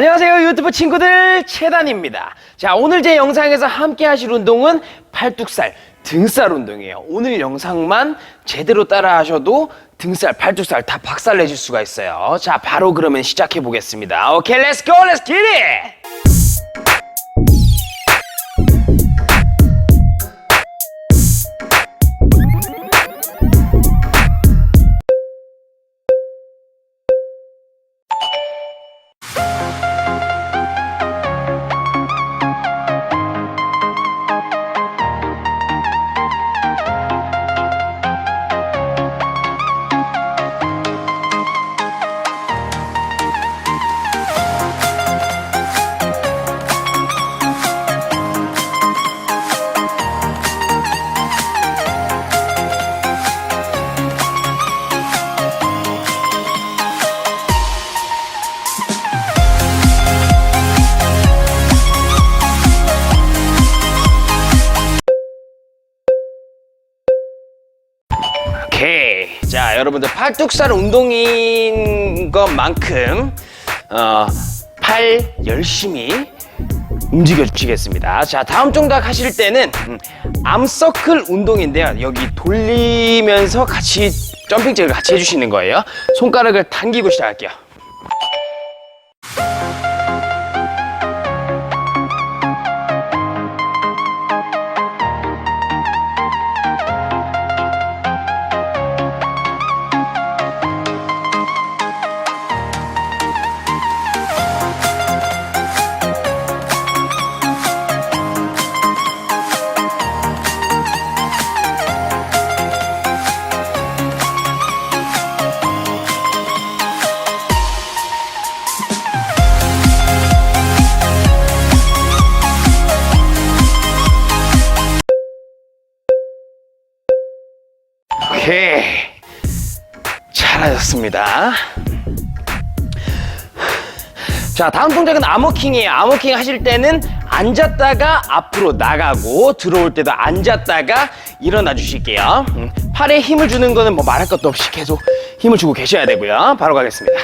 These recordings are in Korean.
안녕하세요 유튜브 친구들. 채단입니다. 자 오늘 제 영상에서 함께 하실 운동은 팔뚝살 등살 운동이에요. 오늘 영상만 제대로 따라 하셔도 등살 팔뚝살 다 박살 내실 수가 있어요. 자 바로 그러면 시작해 보겠습니다. 오케이 렛츠 고 렛츠 기릿 여러분들 팔뚝살 운동인 것만큼 어, 팔 열심히 움직여 주시겠습니다. 자, 다음 동작 하실 때는 음, 암서클 운동인데요. 여기 돌리면서 같이 점핑 잭을 같이 해주시는 거예요. 손가락을 당기고 시작할게요. 잘하셨습니다. 자, 다음 동작은 암호킹이에요. 암호킹 하실 때는 앉았다가 앞으로 나가고 들어올 때도 앉았다가 일어나 주실게요. 음, 팔에 힘을 주는 거는 뭐 말할 것도 없이 계속 힘을 주고 계셔야 되고요. 바로 가겠습니다.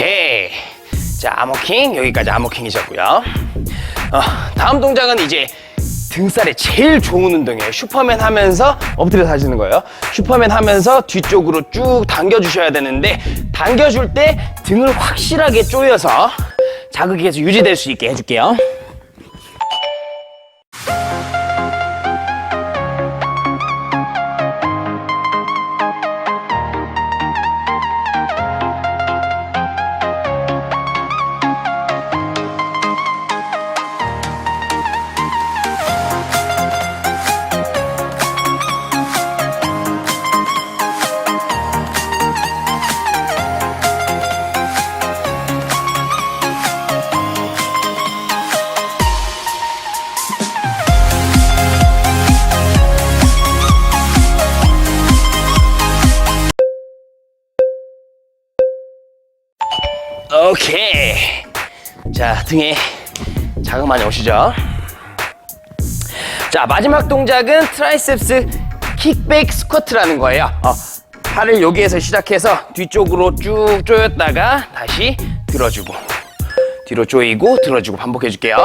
오케이. 자, 암호킹 여기까지 암호킹이셨고요. 어, 다음 동작은 이제 등살에 제일 좋은 운동이에요. 슈퍼맨 하면서 엎드려서 하시는 거예요. 슈퍼맨 하면서 뒤쪽으로 쭉 당겨주셔야 되는데 당겨줄 때 등을 확실하게 조여서 자극이 계속 유지될 수 있게 해줄게요. 오케이. 자, 등에 자극 많이 오시죠? 자, 마지막 동작은 트라이셉스 킥백 스쿼트라는 거예요. 어, 팔을 여기에서 시작해서 뒤쪽으로 쭉 조였다가 다시 들어주고 뒤로 조이고 들어주고 반복해 줄게요.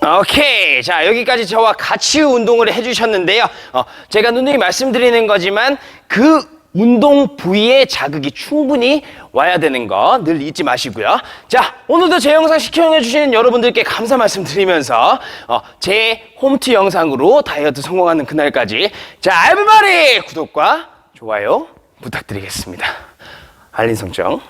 오케이. 자, 여기까지 저와 같이 운동을 해주셨는데요. 어, 제가 누누이 말씀드리는 거지만 그 운동 부위에 자극이 충분히 와야 되는 거 늘 잊지 마시고요. 자, 오늘도 제 영상 시청해주신 여러분들께 감사 말씀드리면서 어, 제 홈트 영상으로 다이어트 성공하는 그날까지 자, 에브바리 구독과 좋아요 부탁드리겠습니다. 알림 설정